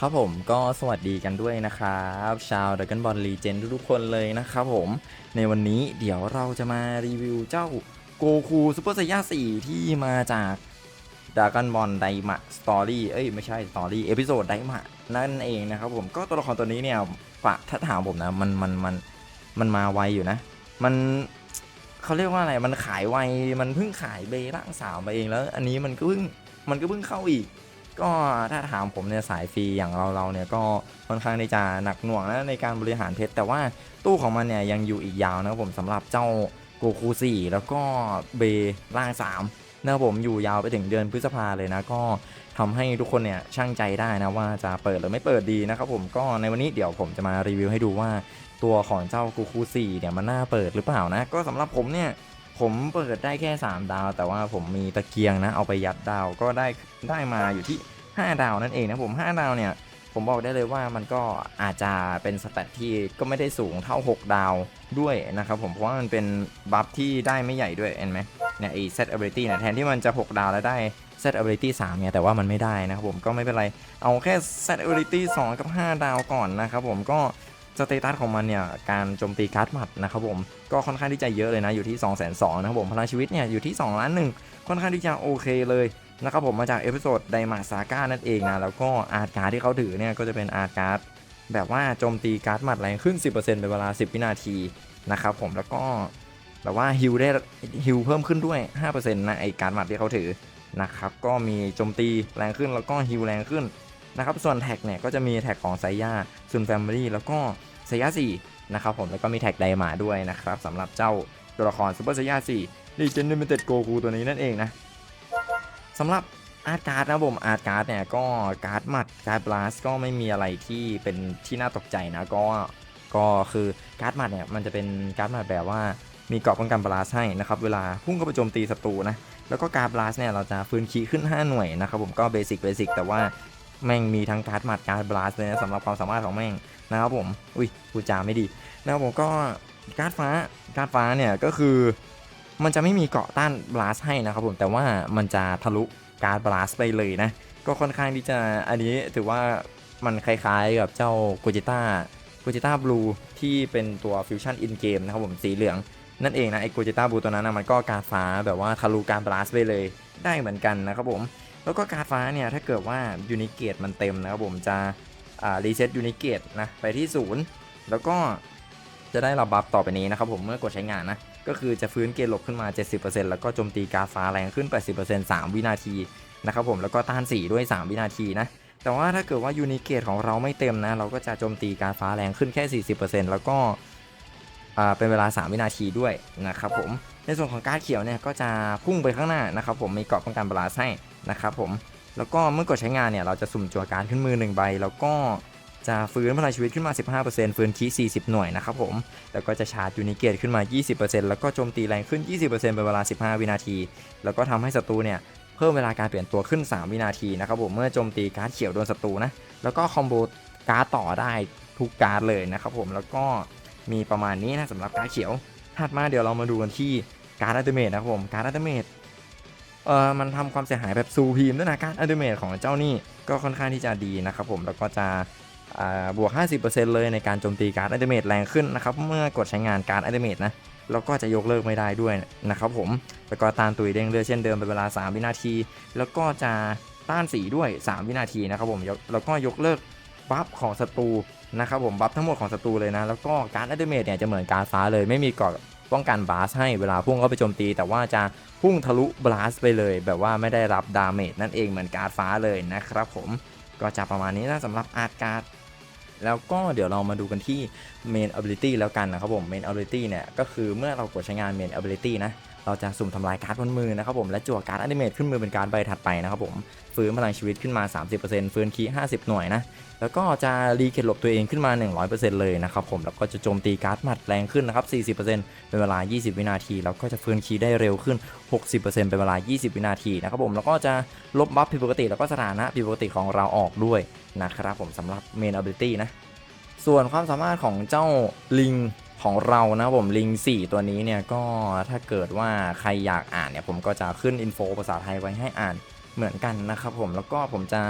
ครับผมก็สวัสดีกันด้วยนะครับ ชาวดักกันบอลลีเจนทุกๆคนเลยนะครับผม ในวันนี้เดี๋ยวเราจะมารีวิวเจ้าโกคูซูเปอร์ไซย่า4ที่มาจากดากอนบอลไดมะสตอรี่เอ้ยไม่ใช่สตอรี่เอพิโซดไดมะนั่นเองนะครับผมก็ตัวละครตัวนี้เนี่ยปะถ้าถามผมนะมันมันมันมันมาไวอยู่นะ มันเขาเรียกว่าอะไรมันขายไวมันเพิ่งขายเบร่างสาวมาเองแล้ว อันนี้มันก็เพิ่งมันก็เพิ่งเข้าอีก ก็ถ้าถามผมเนี่ยสายฟรีอย่างเราเราเนี่ยก็ค่อนข้างที่จะหนักหน่วงนะในการบริหารเพชรแต่ว่าตู้ของมันเนี่ยยังอยู่อีกยาวนะครับผมสำหรับเจ้าโกคู4แล้วก็เบล่าง3นะครับผมอยู่ยาวไปถึงเดือนพฤษภาเลยนะก็ทำให้ทุกคนเนี่ยช่างใจได้นะว่าจะเปิดหรือไม่เปิดดีนะครับผมก็ในวันนี้เดี๋ยวผมจะมารีวิวให้ดูว่าตัวของเจ้าโกคู4เนี่ยมันน่าเปิดหรือเปล่านะก็สำหรับผมเนี่ย ผมเปิดได้แค่ 3 ดาว แต่ว่าผมมีตะเกียงนะ เอาไปยัดดาวก็ได้ได้มาอยู่ที่ 5 ดาวนั่นเองนะผม 5 ดาวเนี่ย ผมบอกได้เลยว่ามันก็อาจจะเป็นสแตทที่ก็ไม่ได้สูงเท่า 6 ดาวด้วยนะครับผมเพราะว่ามันเป็นบัฟที่ได้ไม่ใหญ่ด้วยเห็นไหมเนี่ยไอ้ set ability เนี่ยแทนที่มันจะ 6 ดาวแล้วได้ set ability 3เนี่ยแต่ว่ามันไม่ได้นะครับผมก็ไม่เป็นไร เอาแค่ set ability 2 กับ 5 ดาวก่อนนะครับผมก็ สเตตัสของมันเนี่ยการโจมตีการ์ดหมัดนะครับผมก็ค่อนข้างที่จะเยอะเลยนะอยู่ที่ 2 2 0 0 0นะครับผมพลังชีวิตเนี่ยอยู่ที่2ล้านหนึ่งค่อนข้างที่จะโอเคเลยนะครับผมมาจากเอพิโซดไดมาซาก้านั่นเองนะแล้วก็อาร์ตการ์ดที่เขาถือเนี่ยก็จะเป็นอาร์ตการ์ดแบบว่าโจมตีการ์ดหมัดแรงขึ้น 10%เป็นเวลา 10 วินาทีนะครับผมแล้วก็แบบว่าฮิลได้ฮิลเพิ่มขึ้นด้วย 5%นะไอการ์ดหมัดที่เขาถือนะครับก็มีโจมตีแรงขึ้นแล้วก็ฮิลแรงขึ้น นะครับส่วนแท็กเนี่ยก็จะมีแท็กของไซย่าซุนแฟมิลี่แล้วก็เซย่า4นะครับผมแล้วก็มีแท็กไดมาด้วยนะครับสำหรับเจ้าตัวละครซูเปอร์เซย่า4ลีเจนด์ i ิเต็ดโกคูตัวนี้นั่นเองนะสำหรับอาร์ตการ์ดนะผมอาร์ตการ์ดเนี่ยก็การ์ดหมัดการ์ดบลัสก็ไม่มีอะไรที่เป็นที่น่าตกใจนะ ก็ก็คือการ์ดหมัดเนี่ยมันจะเป็นการ์ดหมัดแบบว่ามีเกราะป้องกันบลัสให้นะครับเวลาพุ่งเข้าไปโจมตีศัตรูนะแล้วก็การ์ดบลัสเนี่ยเราจะฟื้นคีขึ้น 5 หน่วยนะครับผมก็เบสิกเบสิกแต่ว่า แม่งมีทั้งการ์ดหมัดการ์ดบลัสเลยนะสำหรับความสามารถของแม่งนะครับผม อุ้ยพูดจาไม่ดีนะครับผมก็การ์ดฟ้าการ์ดฟ้าเนี่ยก็คือมันจะไม่มีเกาะต้านบลัสให้นะครับผมแต่ว่ามันจะทะลุการ์ดบลัสไปเลยนะ ก็ค่อนข้างที่จะอันนี้ถือว่ามันคล้ายๆกับเจ้าโกจิต้าโกจิต้าบลูที่เป็นตัวฟิวชั่นอินเกมนะครับผมสีเหลืองนั่นเองนะไอโกจิต้าบลูตัวนั้นนะมันก็การ์ดฟ้าแบบว่าทะลุการบลัสไปเลยได้เหมือนกันนะครับผม แล้วก็การฟ้าเนี่ยถ้าเกิดว่ายูนิเกตมันเต็มนะครับผมจะรีเซ็ตยูนิเกตนะไปที่ 0 แล้วก็จะได้รับบัฟต่อไปนี้นะครับผมเมื่อกดใช้งานนะ ก็คือจะฟื้นเกณฑ์หลบขึ้นมา 70%แล้วก็โจมตีการฟ้าแรงขึ้น 80% 3 วินาทีนะครับผมแล้วก็ต้าน 4 ด้วย 3 วินาทีนะ แต่ว่าถ้าเกิดว่ายูนิเกตของเราไม่เต็มนะ เราก็จะโจมตีการฟ้าแรงขึ้นแค่ 40%แล้วก็เป็นเวลา 3 วินาทีด้วยนะครับผมในส่วนของการ์เขียวเนี่ยก็จะพุ่งไปข้างหน้านะครับผมมีเกาะป้องกันบาลาให้ นะครับผมแล้วก็เมื่อกดใช้งานเนี่ยเราจะสุ่มจั่วการขึ้นมือ 1 ใบ แล้วก็จะฟื้นพลังชีวิตขึ้นมา 15%ฟื้นคี40 หน่วยนะครับผม แล้วก็จะชาร์จยูนิเกตขึ้นมา 20%แล้วก็โจมตีแรงขึ้น 20%เป็นเวลา 15 วินาที แล้วก็ทำให้ศัตรูเนี่ยเพิ่มเวลาการเปลี่ยนตัวขึ้น 3 วินาทีนะครับผม เมื่อโจมตีการ์ดเขียวโดนศัตรูนะ แล้วก็คอมโบการ์ดต่อได้ทุกการ์ดเลยนะครับผม แล้วก็มีประมาณนี้นะสำหรับการ์ดเขียว ถัดมาเดี๋ยวเรามาดูกันที่การ์ดอัลติเมทนะครับผม การ์ดอัลติเมท เออมันทำความเสียหายแบบซูพีมด้วยนะการอัลติเมทของเจ้านี่ก็ค่อนข้างที่จะดีนะครับผมแล้วก็จะบวก 50%เลยในการโจมตีการอัลติเมทแรงขึ้นนะครับเมื่อกดใช้งานการอัลติเมทนะแล้วก็จะยกเลิกไม่ได้ด้วยนะครับผมแล้วก็ต้านตุยเด้งเลือดเช่นเดิมเป็นเวลา 3 วินาที แล้วก็จะต้านสีด้วย 3 วินาทีนะครับผมแล้วก็ยกเลิกบัฟของศัตรูนะครับผมบัฟทั้งหมดของศัตรูเลยนะ แล้วก็การอัลติเมทเนี่ยจะเหมือนการฟ้าเลยไม่มีเกราะ ป้องกันบลาสให้เวลาพุ่งเข้าไปโจมตี แต่ว่าจะพุ่งทะลุบลาสไปเลย แบบว่าไม่ได้รับดาเมจนั่นเองเหมือนการ์ดฟ้าเลยนะครับผมก็จะประมาณนี้นะสำหรับอาร์ตการ์ดแล้วก็เดี๋ยวเรามาดูกันที่ Main Ability แล้วกันนะครับผม Main Ability เนี่ยก็คือเมื่อเรากดใช้งาน Main Ability นะ เราจะสุ่มทำลายการ์ดบนมือนะครับผมและจั่วการ์ดอนิเมตขึ้นมือเป็นการ์ดใบถัดไปนะครับผมฟื้นพลังชีวิตขึ้นมา 30%ฟื้นคีย์50 หน่วยนะแล้วก็จะรีเกตหลบตัวเองขึ้นมา 100%เลยนะครับผมแล้วก็จะโจมตีการ์ดหมัดแรงขึ้นนะครับ40%เป็นเวลา 20 วินาที แล้วก็จะฟื้นคีย์ได้เร็วขึ้น 60%เป็นเวลา 20 วินาทีนะครับผมแล้วก็จะลบบัฟผิดปกติแล้วก็สถานะผิดปกติของเราออกด้วยนะครับผมสำหรับ Main Ability นะส่วนความสามารถของเจ้าลิง ของเรานะผมลิง4 ตัวนี้เนี่ยก็ถ้าเกิดว่าใครอยากอ่านเนี่ยผมก็จะขึ้นอินโฟภาษาไทยไว้ให้อ่านเหมือนกันนะครับผมแล้วก็ผมจะ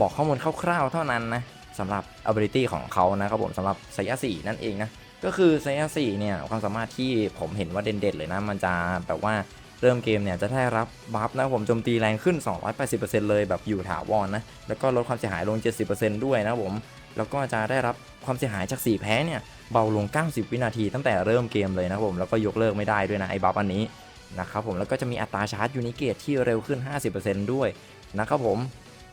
บอกข้อมูลคร่าวๆเท่านั้นนะสำหรับ ability ของเขานะครับผมสำหรับไซยะสี่นั่นเองนะก็คือไซยะสี่เนี่ยความสามารถที่ผมเห็นว่าเด่นๆเลยนะมันจะแบบว่าเริ่มเกมเนี่ยจะได้รับบัฟนะผมโจมตีแรงขึ้น 280%เลยแบบอยู่ถาวรนะแล้วก็ลดความเสียหายลง 70%ด้วยนะผม แล้วก็จะได้รับความเสียหายจาก 4 แพ้เนี่ยเบาลง 90 วินาทีตั้งแต่เริ่มเกมเลยนะครับผมแล้วก็ยกเลิกไม่ได้ด้วยนะไอ้บัฟอันนี้นะครับผมแล้วก็จะมีอัตราชาร์จยูนิเกตที่เร็วขึ้น 50%ด้วยนะครับผม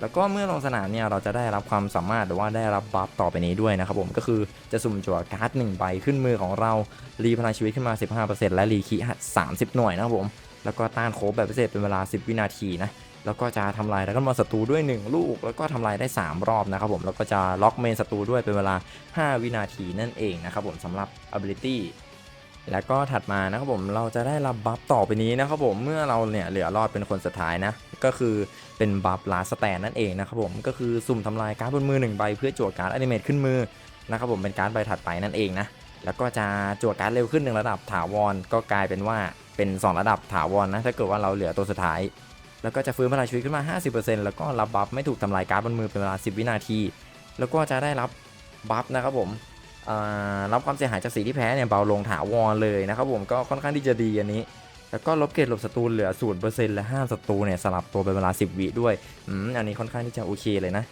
แล้วก็เมื่อลงสนามเนี่ยเราจะได้รับความสามารถหรือว่าได้รับบัฟต่อไปนี้ด้วยนะครับผมก็คือจะสุ่มจั่วการ์ด1ใบขึ้นมือของเรารีพลังชีวิตขึ้นมา 15%และรีคี30 หน่วยนะครับผมแล้วก็ต้านโคบแบบพิเศษเป็นเวลา 10 วินาทีนะ แล้วก็จะทำลายแล้วก็มอนศัตรูด้วย 1 ลูก แล้วก็ทำลายได้ 3 รอบนะครับผมแล้วก็จะล็อกเมนศัตรูด้วยเป็นเวลา 5 วินาทีนั่นเองนะครับผมสำหรับ ability แล้วก็ถัดมานะครับผมเราจะได้รับบัฟต่อไปนี้นะครับผมเมื่อเราเนี่ยเหลือรอดเป็นคนสุดท้ายนะก็คือเป็นบัฟลาสแตนนั่นเองนะครับผมก็คือสุ่มทำลายการ์ดบนมือหนึ่งใบเพื่อจั่วการ์ดอนิเมตขึ้นมือนะครับผมเป็นการ์ดใบถัดไปนั่นเองนะแล้วก็จะจั่วการ์ดเร็วขึ้นหนึ่งระดับถาวรก็กลายเป็นว่าเป็น 2 ระดับถาวรนะถ้าเกิดว่าเราเหลือตัวสุดท้าย แล้วก็จะฟื้นพลังชีวิตขึ้นมา 50%แล้วก็รับบัฟไม่ถูกทำลายการ์ดบนมือเป็นเวลา 10 วินาที แล้วก็จะได้รับบัฟนะครับผมรับความเสียหายจากสีที่แพ้เนี่ยเบาลงถาวรเลยนะครับผมก็ค่อนข้างที่จะดีอันนี้ แล้วก็ลบเกรดหลบศัตรูเหลือ 0%และห้ามศัตรูเนี่ยสลับตัวเป็นเวลา 10 วิด้วยอืมอันนี้ค่อนข้างที่จะโอเคเลยนะ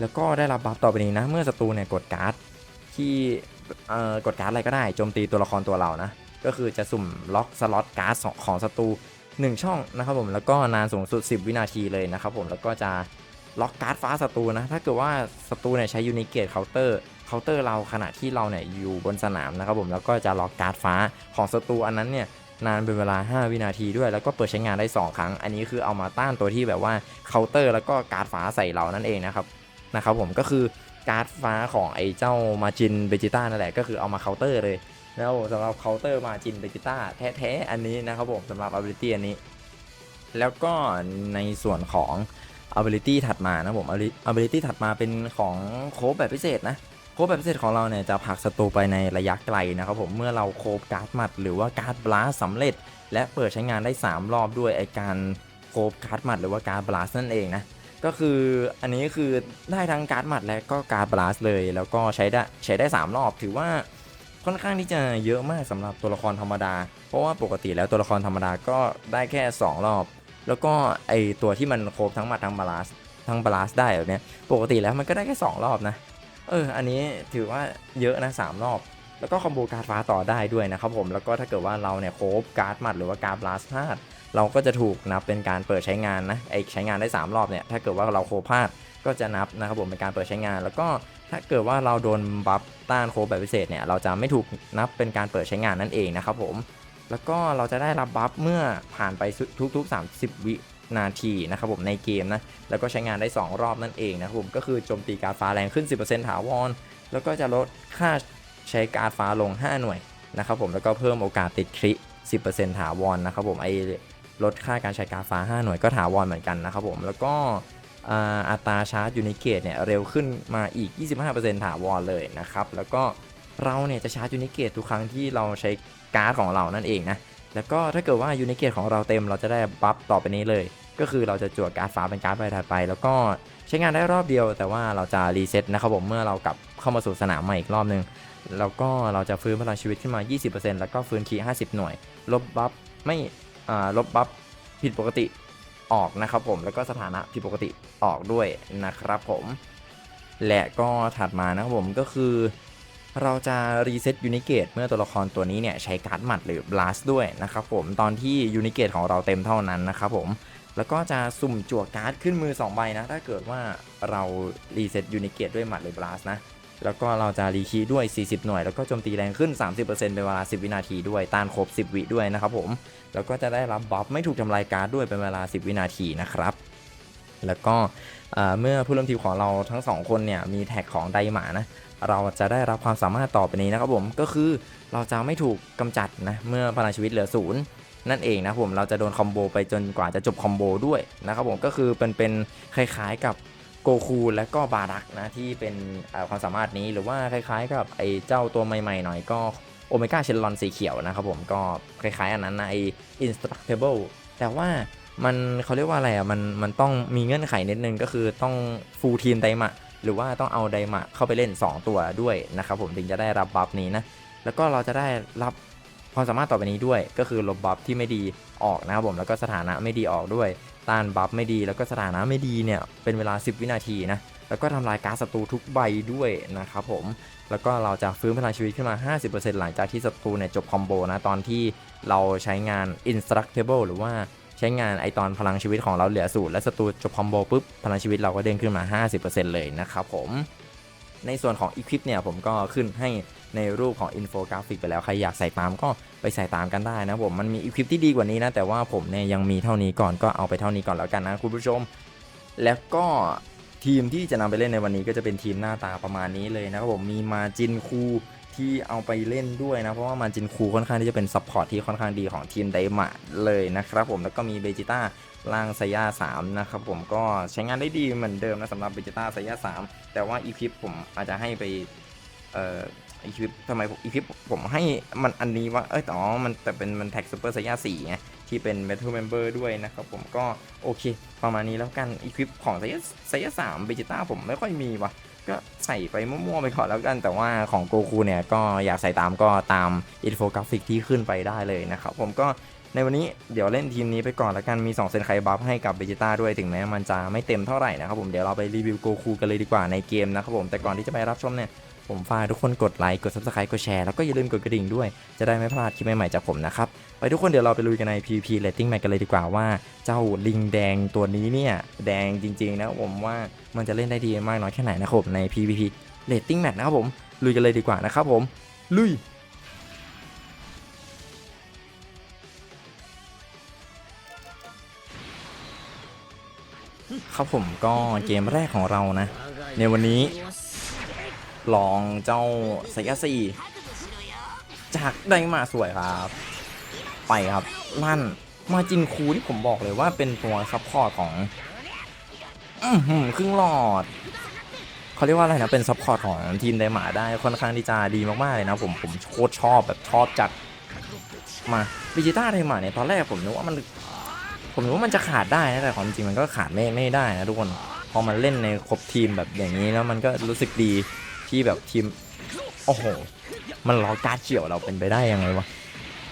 แล้วก็ได้รับบัฟต่อไปนี้นะ เมื่อศัตรูเนี่ยกดการ์ดที่กดการ์ดอะไรก็ได้โจมตีตัวละครตัวเรานะ ก็คือจะสุ่มล็อกสล็อตการ์ดของศัตรู 1 ช่องนะครับผมแล้วก็นานสูงสุด 10 วินาทีเลยนะครับผมแล้วก็จะล็อกการ์ดฟ้าศัตรูนะถ้าเกิดว่าศัตรูเนี่ยใช้ยูนิเกตเคาน์เตอร์เคาน์เตอร์เราขณะที่เราเนี่ยอยู่บนสนามนะครับผมแล้วก็จะล็อกการ์ดฟ้าของศัตรูอันนั้นเนี่ยนานเป็นเวลา 5 วินาทีด้วย แล้วก็เปิดใช้งานได้ 2 ครั้ง อันนี้คือเอามาต้านตัวที่แบบว่าเคาน์เตอร์แล้วก็การ์ดฟ้าใส่เรานั่นเองนะครับนะครับผมก็คือ การ์ดฟ้าของไอ้เจ้ามาจินเบจิต้านั่นแหละก็คือเอามาเคาน์เตอร์เลย แล้วสำหรับเคาน์เตอร์มาจินเบจิต้าแท้ๆอันนี้นะครับผมสำหรับ ability อันนี้ แล้วก็ในส่วนของ ability ถัดมานะผม ability ถัดมาเป็นของโคบแบบพิเศษนะโคบแบบพิเศษของเราเนี่ยจะผลักศัตรูไปในระยะไกลนะครับผมเมื่อเราโคบการ์ดหมัด หรือว่าการ์ดบลัสสำเร็จ และเปิดใช้งานได้ 3 รอบด้วยไอการโคบการ์ดหมัด หรือว่าการ์ดบลัสนั่นเองนะ ก็คืออันนี้คือได้ทั้งการ์ดหมัดและก็การ์ดบลัสเลย แล้วก็ใช้ได้ใช้ได้ 3 รอบ ถือว่าค่อนข้างที่จะเยอะมากสำหรับตัวละครธรรมดา เพราะว่าปกติแล้วตัวละครธรรมดาก็ได้แค่ 2 รอบ แล้วก็ไอตัวที่มันโคบทั้งหมัดทั้งบลัสทั้งบลัสได้แบบเนี้ยปกติแล้วมันก็ได้แค่ 2 รอบนะเอออันนี้ถือว่าเยอะนะสามรอบแล้วก็คอมโบการ์ดฟ้าต่อได้ด้วยนะครับผมแล้วก็ถ้าเกิดว่าเราเนี่ยโคบการ์ดหมัดหรือว่าการ์ดบลัสพลาด เราก็จะถูกนับเป็นการเปิดใช้งานนะไอใช้งานได้ 3 รอบเนี่ยถ้าเกิดว่าเราโคพลาดก็จะนับนะครับผมเป็นการเปิดใช้งาน แล้วก็ถ้าเกิดว่าเราโดนบัฟต้านโคแบบพิเศษเนี่ยเราจะไม่ถูกนับเป็นการเปิดใช้งานนั่นเองนะครับผมแล้วก็เราจะได้รับบัฟเมื่อผ่านไปทุก ๆ 30 วินาทีนะครับผมในเกมนะแล้วก็ใช้งานได้ 2 รอบนั่นเองนะครับผมก็คือโจมตีการฟ้าแรงขึ้น 10%ถาวร แล้วก็จะลดค่าใช้การฟ้าลง 5 หน่วยนะครับผมแล้วก็เพิ่มโอกาสติดคริ10%ถาวรนะครับผมไอ ลดค่าการใช้การฟ้า 5 หน่วยก็ถาวรเหมือนกันนะครับผมแล้วก็อัตราชาร์จยูนิเกตเนี่ยเร็วขึ้นมาอีก 25%ถาวรเลยนะครับแล้วก็เราเนี่ยจะชาร์จยูนิเกตทุกครั้งที่เราใช้การ์ดของเรานั่นเองนะแล้วก็ถ้าเกิดว่ายูนิเกตของเราเต็มเราจะได้บัฟต่อไปนี้เลย ก็คือเราจะจั่วการ์ดฟ้าเป็นการ์ดใบถัดไป แล้วก็ใช้งานได้รอบเดียว แต่ว่าเราจะรีเซ็ตนะครับผมเมื่อเรากลับเข้ามาสู่สนามใหม่อีกรอบนึงแล้วก็เราจะฟื้นพลังชีวิตขึ้นมา 20%แล้วก็ฟื้นคี50 หน่วย ลบบัฟไม่ ลบบัฟผิดปกติออกนะครับผมแล้วก็สถานะผิดปกติออกด้วยนะครับผม และก็ถัดมานะครับผมก็คือ เราจะรีเซ็ตยูนิเกตเมื่อตัวละครตัวนี้เนี่ยใช้การ์ดหมัดหรือบลัสด้วยนะครับผมตอนที่ยูนิเกตของเราเต็มเท่านั้นนะครับผมแล้วก็จะสุ่มจั่วการ์ดขึ้นมือ 2 ใบนะ ถ้าเกิดว่าเรารีเซ็ตยูนิเกตด้วยหมัดหรือบลัสนะแล้วก็เราจะรีคีด้วย 40 หน่วย แล้วก็โจมตีแรงขึ้น 30%เป็นเวลา 10 วินาทีด้วย ต้านครบ 10 วิด้วยนะครับผม แล้วก็จะได้รับบัฟไม่ถูกทำลายการ์ดด้วยเป็นเวลา 10 วินาทีนะครับ แล้วก็เอ่อเมื่อผู้เล่นทีมของเราทั้งสองคนเนี่ยมีแท็กของไดหมานะเราจะได้รับความสามารถต่อไปนี้นะครับผมก็คือเราจะไม่ถูกกำจัดนะเมื่อพลังชีวิตเหลือศูนย์นั่นเองนะผมเราจะโดนคอมโบไปจนกว่าจะจบคอมโบด้วยนะครับผมก็คือเป็นเป็นคล้ายๆกับโกคูและก็บารักนะที่เป็นความสามารถนี้หรือว่าคล้ายๆกับไอ้เจ้าตัวใหม่ๆหน่อยก็ โอเมก้าเชลลอนสีเขียวนะครับผมก็คล้ายๆอันนั้นนะไอ instructable แต่ว่ามันเขาเรียกว่าอะไรอะมันมันต้องมีเงื่อนไขนิดนึงก็คือต้องฟูลทีมไดมะหรือว่าต้องเอาไดมะเข้าไปเล่น 2 ตัวด้วยนะครับผมถึงจะได้รับบัฟนี้นะแล้วก็เราจะได้รับความสามารถต่อไปนี้ด้วย ก็คือลบบัฟที่ไม่ดีออกนะครับผมแล้วก็สถานะไม่ดีออกด้วยต้านบัฟไม่ดีแล้วก็สถานะไม่ดีเนี่ยเป็นเวลา 10 วินาทีนะแล้วก็ทำลายการ์ดศัตรูทุกใบด้วยนะครับผม แล้วก็เราจะฟื้นพลังชีวิตขึ้นมา 50%หลังจากที่ศัตรูเนี่ยจบคอมโบนะ ตอนที่เราใช้งาน instructable หรือว่าใช้งานไอตอนพลังชีวิตของเราเหลือศูนย์และศัตรูจบคอมโบปุ๊บ พลังชีวิตเราก็เด้งขึ้นมา 50%เลยนะครับผม ในส่วนของ Equip เนี่ยผมก็ขึ้นให้ในรูปของอินโฟกราฟิกไปแล้ว ใครอยากใส่ตามก็ไปใส่ตามกันได้นะผม มันมี Equip ที่ดีกว่านี้นะ แต่ว่าผมเนี่ยยังมีเท่านี้ก่อนก็เอาไปเท่านี้ก่อนแล้วกันนะคุณผู้ชม แล้วก็ ทีมที่จะนำไปเล่นในวันนี้ก็จะเป็นทีมหน้าตาประมาณนี้เลยนะครับผมมีมาจินคูที่เอาไปเล่นด้วยนะ เพราะว่ามาจินคูค่อนข้างที่จะเป็นซัพพอร์ตที่ค่อนข้างดีของทีมไดมะเลยนะครับผมแล้วก็มีเบจิต้าล่างไซย่า3นะครับผมก็ใช้งานได้ดีเหมือนเดิมนะสำหรับเบจิต้าไซย่า3แต่ว่าอีคลิปผมอาจจะให้ไปเอ่ออีคลิปทำไมอีคลิปผมให้มันอันนี้ว่าเอ้ยอ๋อมันแต่เป็นมันแท็กซูเปอร์ไซย่า4ไง ที่เป็น Battle Member ด้วยนะครับผมก็โอเค ประมาณนี้แล้วกันอีคลิปของไซย่าไซย่า3เบจิต้าผมไม่ค่อยมีว่ะก็ใส่ไปมั่วๆไปก่อนแล้วกันแต่ว่าของโกคูเนี่ยก็อยากใส่ตามก็ตามอินโฟกราฟิกที่ขึ้นไปได้เลยนะครับผมก็ในวันนี้เดี๋ยวเล่นทีมนี้ไปก่อนแล้วกันมี 2 เซนไคบัฟให้กับเบจิต้าด้วยถึงแม้มันจะไม่เต็มเท่าไหร่นะครับผมเดี๋ยวเราไปรีวิวโกคูกันเลยดีกว่าในเกมนะครับผมแต่ก่อนที่จะไปรับชมเนี่ย ผมฝากทุกคนกดไลค์ กด subscribe กดแชร์ แล้วก็อย่าลืมกดกระดิ่งด้วย จะได้ไม่พลาดคลิปใหม่ๆจากผมนะครับ ไปทุกคนเดี๋ยวเราไปลุยกันใน PVP Rating Match กันเลยดีกว่าว่า เจ้าลิงแดงตัวนี้เนี่ย แดงจริงๆนะผมว่ามันจะเล่นได้ดีมากน้อยแค่ไหนนะครับใน PVP Rating Match นะครับผมลุยกันเลยดีกว่านะครับผมลุยครับผมก็เกมแรกของเรานะ ในวันนี้ ลองเจ้าไซยาซีจากไดมาสวยครับ ไปครับลั่นมาจินคูที่ผมบอกเลยว่าเป็นตัวซัพพอร์ตของอื้อหือครึ่งหลอดเขาเรียกว่าอะไรนะเป็นซัพพอร์ตของทีมไดมาได้ค่อนข้างที่จะดีมากๆเลยนะผมผมโคตรชอบแบบชอบจัดมาวิจิต้าไดมาเนี่ยตอนแรกผมนึกว่ามัน ผมนึกว่ามันจะขาดได้นะแต่ความจริงมันก็ขาดไม่ไม่ได้นะทุกคนพอมันเล่นในครบทีมแบบอย่างนี้แล้วมันก็รู้สึกดี ที่แบบทีมโอ้โห มันล็อกการเฉียวเราเป็นไปได้ยังไงวะ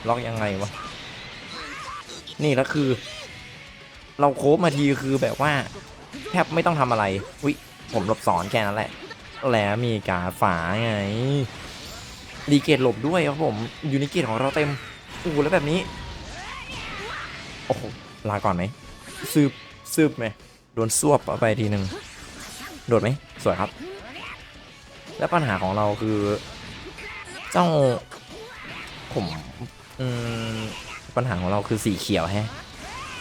ล็อกยังไงวะนี่แล้วคือ เราโคบมาทีคือแบบว่า แทบไม่ต้องทำอะไรอุ้ยผมหลบสอนแค่นั้นแหละ แล้วมีกาฝาไงดีเกตหลบด้วยครับผมยูนิเกตของเราเต็มอู้แล้วแบบนี้โอ้โหลาก่อนไหมซืบซืบไหมโดนซวบเอาไปทีหนึ่งโดดไหมสวยครับ แล้วปัญหาของเราคือ เจ้าผมอืมปัญหาของเราคือสีเขียวแฮะ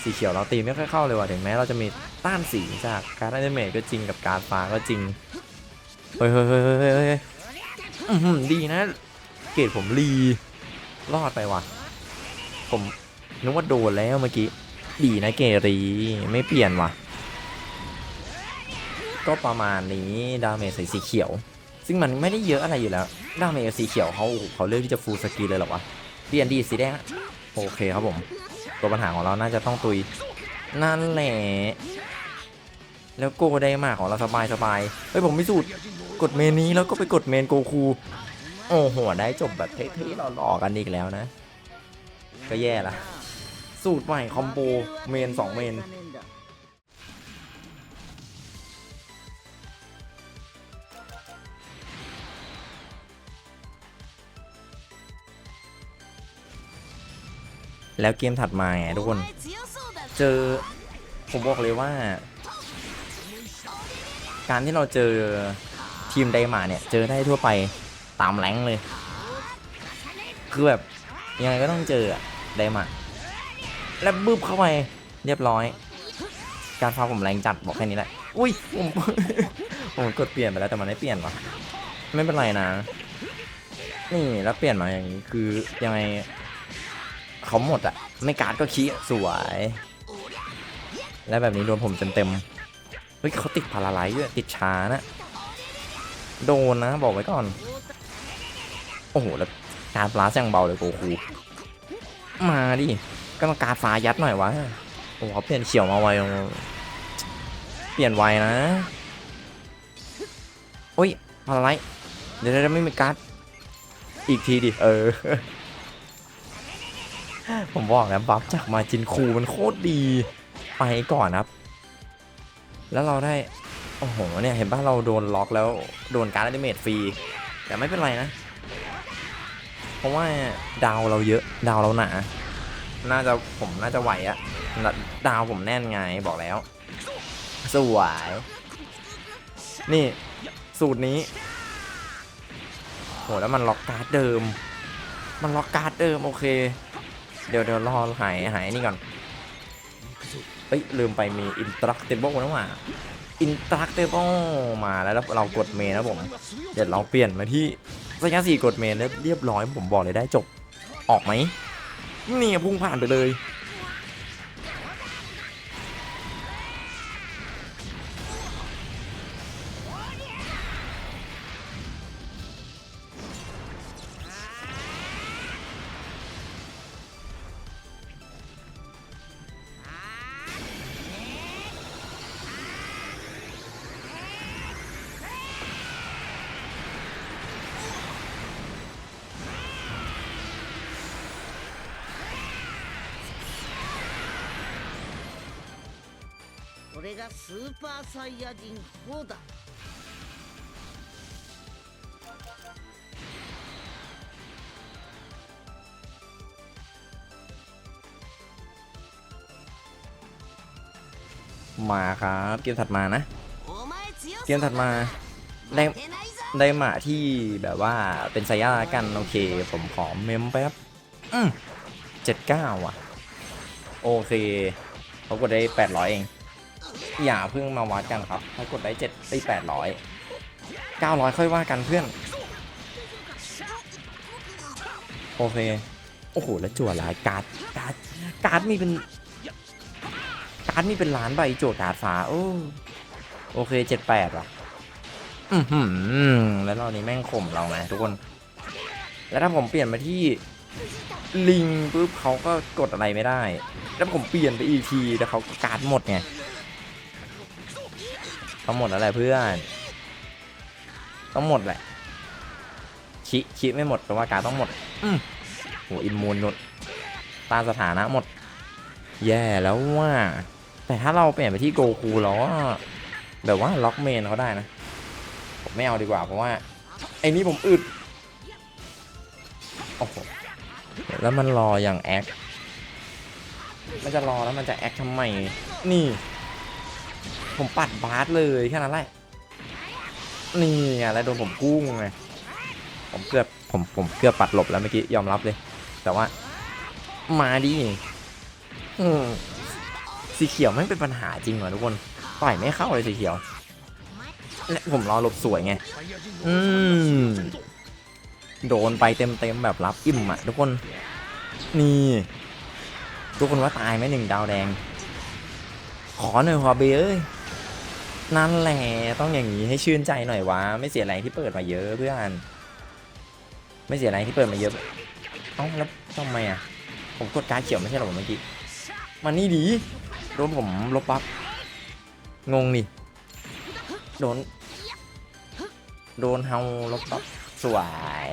สีเขียวเราตีไม่ค่อยเข้าเลยว่ะถึงแม้เราจะมีต้านสีจากการดอนิเมตก็จริงกับการฟ้าก็จริงเฮ้ยเฮ้ยเฮ้ยเฮ้ยเฮ้ยดีนะ เกรดผมรีรอดไปว่ะ ผมนึกว่าโดนแล้วเมื่อกี้ดีนะเกรีไม่เปลี่ยนว่ะ ก็ประมาณนี้ดาเมจใส่สีเขียว ซึ่งมันไม่ได้เยอะอะไรอยู่แล้วด้าเมจสีเขียวเขาเขาเลือกที่จะฟูลสกีเลยหรอวะเปลี่ยนดีสีแดงโอเคครับผม ตัวปัญหาของเราน่าจะต้องตุยนั่นแหละแล้วโกได้มากของเราสบายสบายเฮ้ยผมไม่สูตรกดเมนนี้แล้วก็ไปกดเมนโกคูโอ้โหได้จบแบบเท่ๆหล่อๆกันอีกแล้วนะ ก็แย่ละสูตรใหม่คอมโบเมน2เมน แล้วเกมถัดมาไงทุกคน เจอผมบอกเลยว่า การที่เราเจอทีมไดมาเนี่ย เจอได้ทั่วไปตามแรงเลย คือแบบยังไงก็ต้องเจอไดมาแล้วบึ้บเข้าไปเรียบร้อย การฟาผมแรงจัดบอกแค่นี้แหละ อุ้ยผมผมกดเปลี่ยนไปแล้วแต่มันไม่เปลี่ยนวะไม่เป็นไรนะ นี่แล้วเปลี่ยนมาอย่างนี้คือยังไง เขาหมดอะไม่การ์ดก็ขี้สวย และแบบนี้โดนผมเต็มๆเฮ้ยเขาติดพาราไลท์ด้วยติดช้านะ โดนนะบอกไว้ก่อน โอ้โห แล้วการปลาแซงเบาเลยโกคูมาดิก็มาการฟ้ายัดหน่อยวะโอ้เขาเปลี่ยนเขียวมาไวเปลี่ยนไวนะโอ้ยอะไรเดี๋ยวเดี๋ยวจะไม่มีการ์ดอีกทีดิ เออ ผมบอกแล้วบัฟจากมาจินคูมันโคตรดีไปก่อนครับ แล้วเราได้ โอ้โหเนี่ยเห็นป่ะเราโดนล็อกแล้วโดนการ์ดอนิเมตฟรี แต่ไม่เป็นไรนะ เพราะว่าดาวเราเยอะดาวเราหนา น่าจะผมน่าจะไหวอะดาวผมแน่นไงบอกแล้ว สวย นี่สูตรนี้โหแล้วมันล็อกการ์ดเดิม มันล็อกการ์ดเดิมโอเค เดี๋ยวเดี๋ยวรอหายหายนี่ก่อนเอ้ยลืมไปมีอินตรักเตเบิลนะว่าอินตรักเตเบิลมาแล้วแล้วเรากดเมนนะผมเดี๋ยวเราเปลี่ยนมาที่ระยะสี่กดเมนแล้วเรียบร้อยผมบอกเลยได้จบออกไหมนี่พุ่งผ่านไปเลย がスーパーサイヤ人4だ มาครับเกมถัดมานะ お前強 เกมถัดมาได้ 負けないぞ ได้หมาที่แบบว่าเป็นไซย่ากันโอเค ผมขอเมมแป๊บอืมเจ็ดเก้าอ่ะ โอเคเขากดได้แปดร้อยเอง อย่าเพิ่งมาวัดกันครับถ้ากดได้เจ็ดได้แปดร้อยเก้าร้อยค่อยว่ากันเพื่อน โอเค โอ้โห แล้วจั่วลายการ์ดการ์ดการ์ดมีเป็น การ์ดมีเป็นล้านใบจั่วการ์ดฟ้าโอ้โอเคเจ็ดแปดว่ะอือหือแล้วรอบนี้แม่งข่มเราไงทุกคน แล้วถ้าผมเปลี่ยนมาที่ลิงปุ๊บเขาก็กดอะไรไม่ได้ แล้วผมเปลี่ยนไปอีกทีแล้วเขาก็การ์ดหมดไง ต้องหมดแล้วแหละเพื่อน ต้องหมดแหละคิคิไม่หมดแต่ว่าการดต้องหมด อืมโหอินมูนหมดตามสถานะหมด แย่แล้วว่า แต่ถ้าเราเปลี่ยนไปที่โกคูแล้วก็แบบว่าล็อกเมนเขาได้นะ ผมไม่เอาดีกว่าเพราะว่า ไอ้นี่ผมอึดโอ้โหแล้วมันรออย่างแอคมันจะรอแล้วมันจะแอคทำไม นี่ ผมปัดบาสเลยแค่นั้นแหละนี่ไงแล้วโดนผมกุ้งไงผมเกือบผมผมเกือบปัดหลบแล้วเมื่อกี้ยอมรับเลย แต่ว่า มาดิสีเขียวไม่เป็นปัญหาจริงเหรอทุกคนต่อยไม่เข้าเลยสีเขียวและผมรอหลบสวยไง อืมโดนไปเต็มเต็มแบบรับอิ่มอะทุกคน นี่ ทุกคนว่าตายไหมหนึ่งดาวแดง ขอหน่อยขอเบเอ้ย นั่นแหละต้องอย่างนี้ให้ชื่นใจหน่อยวะไม่เสียแรงที่เปิดมาเยอะเพื่อน ไม่เสียแรงที่เปิดมาเยอะเอ้าแล้วทำไมอะผมกดการเขียวไม่ใช่หรอเมื่อกี้มันนี่ดีโดนผมลบปั๊บงงนี่โดนโดนเฮาลบปั๊บสวย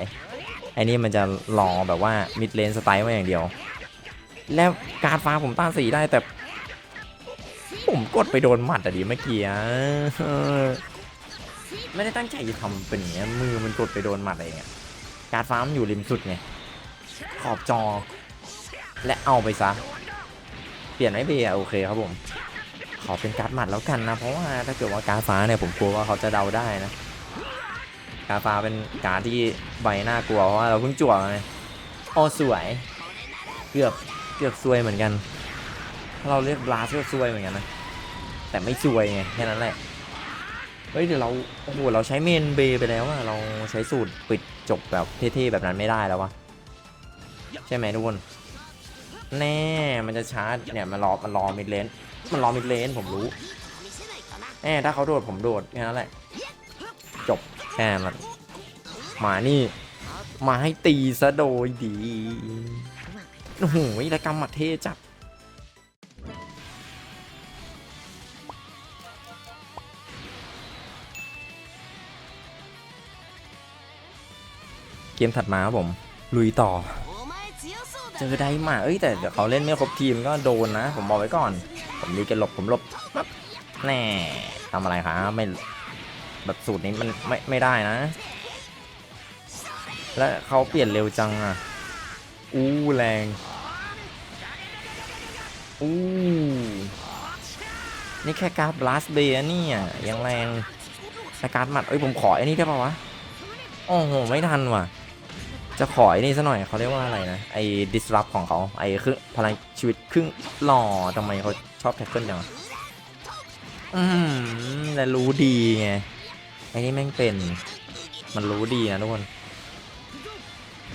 ไอ้นี่มันจะรอแบบว่ามิดเลนสไตล์มาอย่างเดียว แล้วการฟ้าผมต้านสีได้แต่ ผมกดไปโดนหมัดอะดิเมื่อกี้อะไม่ได้ตั้งใจจะทำเป็นอย่างเงี้ยมือมันกดไปโดนหมัดอะไรเงี้ยการฟ้ามันอยู่ริมสุดไงขอบจอ และเอาไปซะ เปลี่ยนไม่เบียโอเคครับผม ขอเป็นการ์ดหมัดแล้วกันนะ เพราะว่าถ้าเกิดว่าการฟ้าเนี่ยผมกลัวว่าเขาจะเดาได้นะ การฟ้าเป็นการดที่ใบหน้ากลัวเพราะว่าเราเพิ่งจั่วไงโอ้สวย เกือบเกือบซวยเหมือนกัน ถ้าเราเรียกบลาสก็ซวยเหมือนกันนะ แต่ไม่ซวยไงแค่นั้นแหละ เฮ้ยเดี๋ยวเราโอ้โหเราใช้เมนเบไปแล้วอะเราใช้สูตรปิดจบแบบเท่ๆแบบนั้นไม่ได้แล้ววะใช่ไหมทุกคนแน่มันจะชาร์จเนี่ยมันรอมันรอมิดเลนมันรอมิดเลนผมรู้แน่ถ้าเขาโดดผมโดดแค่นั้นแหละ จบแค่นั้นมานี่ มาให้ตีซะโดยดีโอ้โหแล้วกรมมาเท่จัด เกมถัดมาครับผม ลุยต่อ เจอได้มาเอ้ยแต่เขาเล่นไม่ครบทีมก็โดนนะ ผมบอกไว้ก่อน ผมรีกัหลบผมหลบแน่ทำอะไรคะไม่แบบสูตรนี้มันไม่ไม่ได้นะ และเขาเปลี่ยนเร็วจังอะ อู้แรง อู้นี่แค่การบลัสเบียนี่ยยังแรงแต่การหมัดเอ้ยผมขอไอ้นี่ได้ป่าวะ โอ้โห ไม่ทันว่ะ จะขอไอ้นี่ซะหน่อยเขาเรียกว่าอะไรนะ ไอ้ disrupt ของเขาไอ้ครึ่งพลังชีวิตครึ่งหล่อทำไมเขาชอบแท็กเกิลจังอืมแต่รู้ดีไง ไอ้นี่แม่งเป็น มันรู้ดีนะทุกคน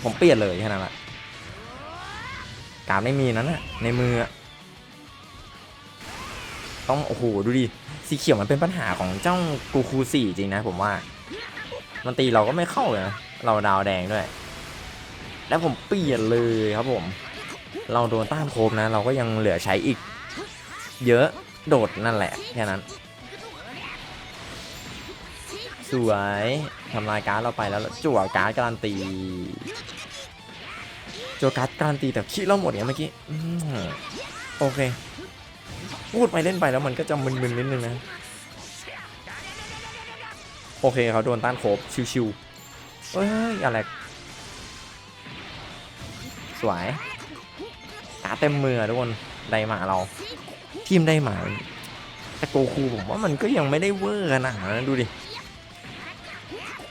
ผมเปลี่ยนเลยแค่นั้นแหละการไม่มีนั้นอะในมือ ต้อง โอ้โห ดูดิ สีเขียวมันเป็นปัญหาของเจ้ากูคูสี่จริงนะผมว่า มันตีเราก็ไม่เข้าเลยนะ เราดาวแดงด้วย แล้วผมเปลี่ยนเลยครับผม เราโดนต้านโคมนะ เราก็ยังเหลือใช้อีก เยอะโดดนั่นแหละแค่นั้น สวยทำลายการ์ดเราไปแล้วจั่วการ์ดการันตีจั่วการ์ดการันตีแต่คิดเราหมดเนี่ยเมื่อกี้อโอเค พูดไปเล่นไปแล้วมันก็จะมึนๆนิดนึงนะโอเคเขาโดนต้านโคบชิวๆเฮ้ยอะไร สวยการดเต็มมือทุกคนไดหมาเรา ทีมไดหมาแต่โกคูผมว่ามันก็ยังไม่ได้เวอร์ขนาดนั้นดูดิ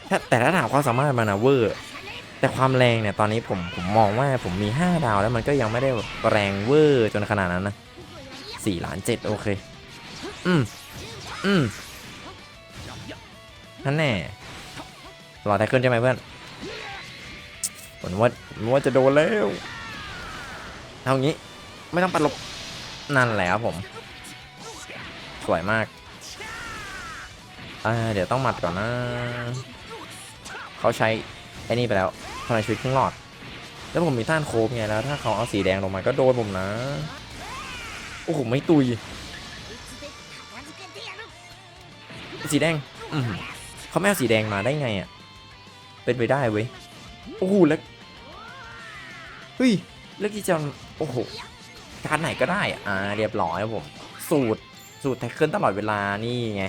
ถ้าแต่ถ้าถามความสามารถมันอะเวอร์แต่ความแรงเนี่ยตอนนี้ผมผมมองว่าผมมี 5 ดาวแล้วมันก็ยังไม่ได้แรงเวอร์จนขนาดนั้นนะ4ล้าน7โอเค อืม อืมนั่นแน่รอแท็กเกิลใช่ไหมเพื่อน ผมว่าผมว่าจะโดนแล้วเอางี้ ไม่ต้องปัดหลบนั่นแหละครับผม สวยมากเดี๋ยวต้องหมัดก่อนนะ เขาใช้ไอ้นี่ไปแล้วพลังชีวิตครึ่งหลอด แล้วผมมีต้านโคบไงแล้ว ถ้าเขาเอาสีแดงลงมาก็โดนผมนะ โอ้โหไม่ตุย สีแดง อืเขาไม่เอาสีแดงมาได้ไงอะ เป็นไปได้เว้ย โอ้โหแล้ว เฮ้ยเลือกที่จะโอ้โหการไหนก็ได้อ่าเรียบร้อยครับผม สูตรสูตรแท็กเกิลตลอดเวลานี่ไง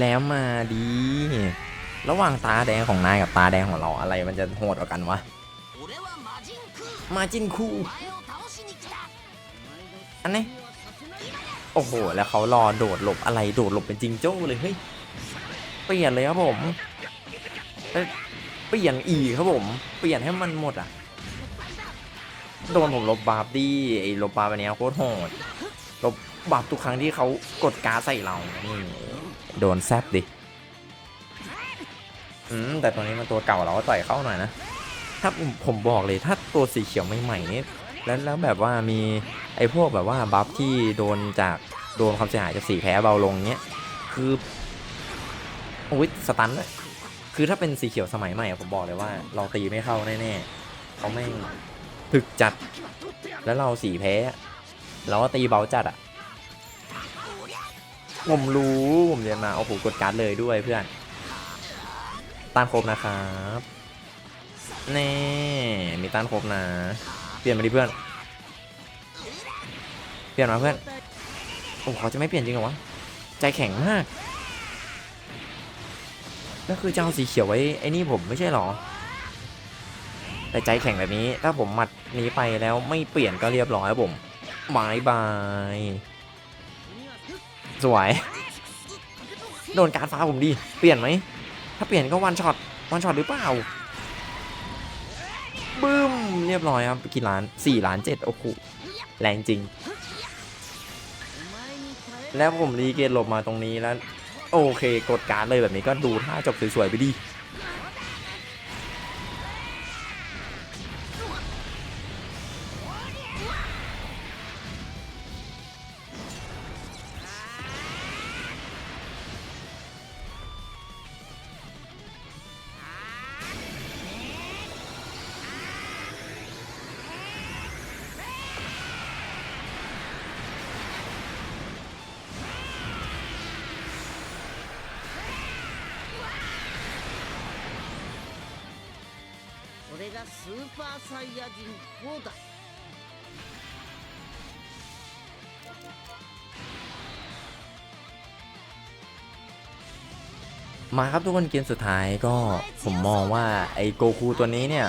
แล้วมาดี ระหว่างตาแดงของนายกับตาแดงของเราอะไรมันจะโหดกว่ากันวะ มาจินคูอันนี้โอ้โห แล้วเขารอโดดหลบอะไรโดดหลบเป็นจริงโจ้เลยเฮ้ยเปลี่ยนเลยครับผมเปลี่ยนอีครับผมเปลี่ยนให้มันหมดอะโดนผมลบบาปดีไอ้ลบบาปอันนี้โคตรโหดลบบาปทุกครั้งที่เขากดกาใส่เรานี่โดนแซบดิอืมแต่ตัวนี้มันตัวเก่าเราก็ต่อยเข้าหน่อยนะ ถ้าผมบอกเลยถ้าตัวสีเขียวใหม่ๆนี่แล้วแล้วแบบว่ามีไอ้พวกแบบว่าบัฟที่โดนจากโดนความเสียหายจากสีแพ้เบาลงเนี้ยคือโอ้ยสตันเลยคือถ้าเป็นสีเขียวสมัยใหม่ผมบอกเลยว่า เราตีไม่เข้าแน่ๆเขาไม่ถึกจัด แล้วเราสีแพ้เราก็ตีเบาจัดอะผมรู้ผมเรียนมาโอ้โหกดการ์ดเลยด้วยเพื่อนตามครบนะครับ แน่มีต้านครบนะ เปลี่ยนมาดิเพื่อน เปลี่ยนมาเพื่อน โอ้เขาจะไม่เปลี่ยนจริงเหรอวะ ใจแข็งมากแล้วคือจะเอาสีเขียวไว้ไอ้นี่ผมไม่ใช่หรอ แต่ใจแข็งแบบนี้ ถ้าผมหมัดนี้ไปแล้วไม่เปลี่ยนก็เรียบร้อยครับผมบายบาย สวย โดนการฟ้าผมดี เปลี่ยนไหม ถ้าเปลี่ยนก็วันช็อต วันช็อตหรือเปล่า เรียบร้อยครับกี่ล้าน4ล้าน7โอ้โหแรงจริง แล้วผมรีเกตหลบมาตรงนี้แล้ว โอเค กดการ์ดเลยแบบนี้ก็ดูท่าจบสวยๆไปดี มาครับทุกคนเกมสุดท้ายก็ผมมองว่าไอโกคูตัวนี้เนี่ย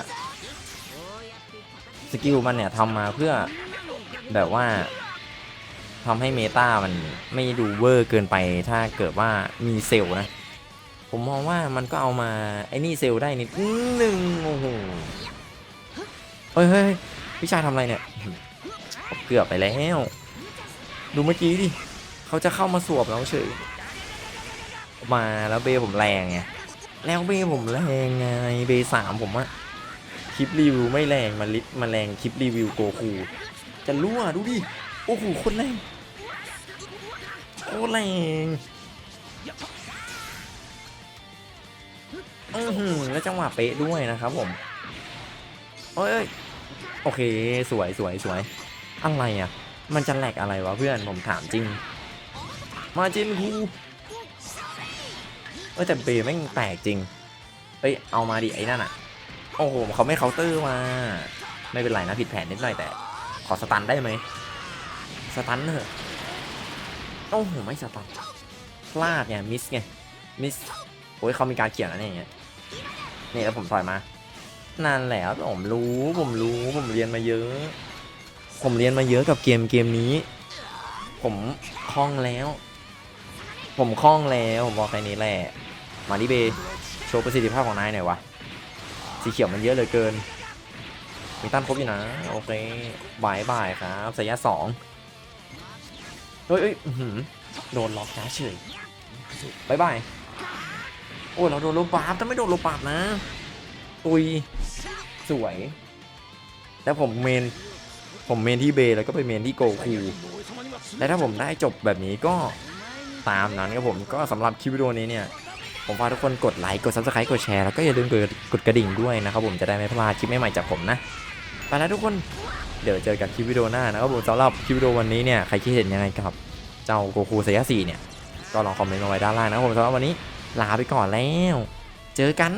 สกิลมันเนี่ยทำมาเพื่อแบบว่าทำให้เมตามันไม่ดูเวอร์เกินไปถ้าเกิดว่ามีเซลล์นะ ผมมองว่ามันก็เอามาไอ้นี่เซลล์ได้นิดนึงโอ้โหเฮ้ยเฮ้ยพี่ชายทำอะไรเนี่ย เกือบไปแล้ว ดูเมื่อกี้ดิ เขาจะเข้ามาสวบเราเฉย มาแล้วเบผมแรงไงแล้วเบผมแรงไงเบสามผมอะคลิปรีวิวไม่แรงมาลิมาแรงคลิปรีวิวโกคูจะรั่วดูดิโอ้โหคนแรงโคตรแรงอือหือแล้วจังหวะเป๊ะด้วยนะครับผมเอ้ยโอเคสวยสวยสวยอะไรอะ มันจะแหลกอะไรวะเพื่อนผมถามจริง มาจินคู ออแต่เบย์แม่งแปลกจริงเอ้ย เอามาดิไอ้นั่นอะ โอ้โหเขาไม่เคาน์เตอร์มา ไม่เป็นไรนะผิดแผนนิดหน่อยแต่ ขอสตันได้ไหม สตันเถอะโอ้โหไม่สตันพลาดไงมิสไง มิส โอ้ยเขามีการเขียนอะไรอย่างเงี้ย นี่แล้วผมถอยมานานแล้วผมรู้ผมรู้ผมเรียนมาเยอะ ผมเรียนมาเยอะกับเกมเกมนี้ ผมคล่องแล้ว ผมคล่องแล้ว ผมบอกแค่นี้แหละ มาดิเบโชว์ประสิทธิภาพของนายหน่อยวะสีเขียวมันเยอะเลือเกิน มีตั้นครบอยู่นะ โอเคบายบายครับสายยะสองเฮ้ยอืมโดนล็อกจ้าเฉยบายบายโอ้เราโดนโลปาบแต่ไม่โดนโลปาบนะตุยสวย แล้วผมเมนผมเมนที่เบย์แล้วก็ไปเมนที่โกคูและถ้าผมได้จบแบบนี้ก็ตามนั้นครับผมก็สำหรับคลิปวิดีโอนี้เนี่ย ผมฝากทุกคนกดไลค์กด subscribe กดแชร์แล้วก็อย่าลืมกดกดกระดิ่งด้วยนะครับผมจะได้ไม่พลาดคลิปใหม่ๆจากผมนะไปแล้วทุกคนเดี๋ยวเจอกันคลิปวิดีโอหน้านะครับผมสำหรับคลิปวิดีโอวันนี้เนี่ยใครคิดเห็นยังไงกับเจ้าโกคูไซยสี่เนี่ยก็ลองคอมเมนต์มาไว้ด้านล่างนะครับผมสำหรับวันนี้ลาไปก่อนแล้ว เจอกัน